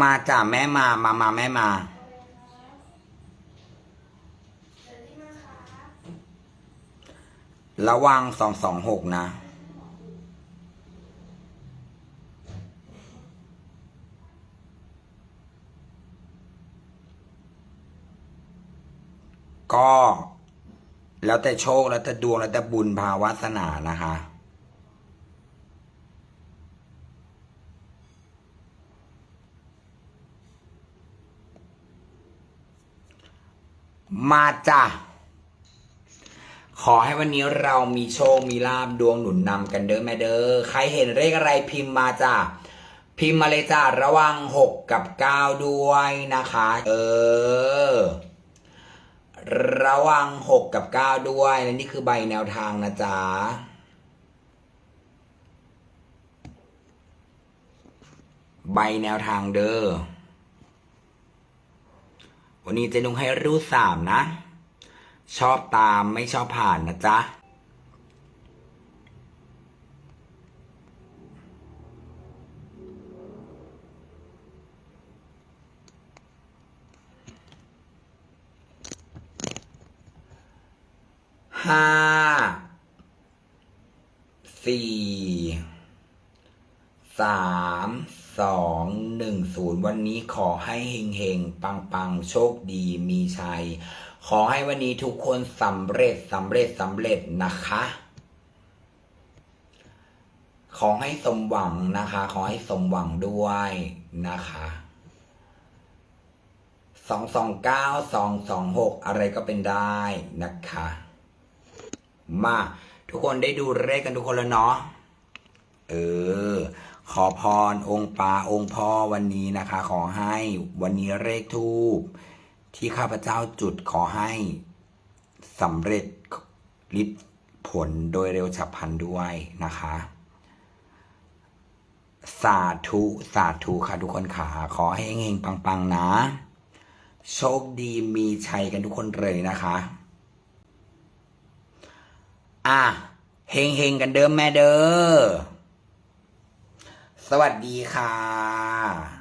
มาจ้ะแม่มา มามาแม่มา ระวังสองสองหกนะ ก็ แล้วแต่โชค แล้วแต่ดวง แล้วแต่บุญภาวาสนานะคะ มาจ้ะ ขอให้วันนี้เรามีโชค มีลาบดวงหนุนนำกันเด้อแม่เด้อ ใครเห็นเลขอะไรพิมพ์มาจ้ะ พิมพ์มาเลยจ้ะ ระวังหกกับเก้าด้วยนะคะ เออ ระวังหกกับเก้าด้วยและนี่คือใบแนวทางนะจ๊ะใบแนวทางเด้อ วันนี้เจะนุงให้รูดสามนะ ชอบตามไม่ชอบผ่านนะจ๊ะ ห้า สี่ สามสองหนึ่งศูนย์วันนี้ขอให้เฮงเฮงปังปังโชคดีมีชัย ขอให้วันนี้ทุกคนสำเร็จสำเร็จสำเร็จนะคะ ขอให้สมหวังนะคะ ขอให้สมหวังด้วยนะคะสองสองเก้าสองสองหกอะไรก็เป็นได้นะคะ มาทุกคนได้ดูเลขกันทุกคนแล้วเนาะเออ ขอพรองค์ปาองค์พ่อวันนี้นะคะ ขอให้วันนี้เลขทูปที่ข้าพเจ้าจุดขอให้สำเร็จฤทธิ์ผลโดยเร็วฉับพลันด้วยนะคะ สาธุสาธุค่ะทุกคนขาขอให้เฮงๆปังๆนะ โชคดีมีชัยกันทุกคนเลยนะคะ อะเฮงเฮงๆกันเดิมแม่เด้อ สวัสดีค่ะ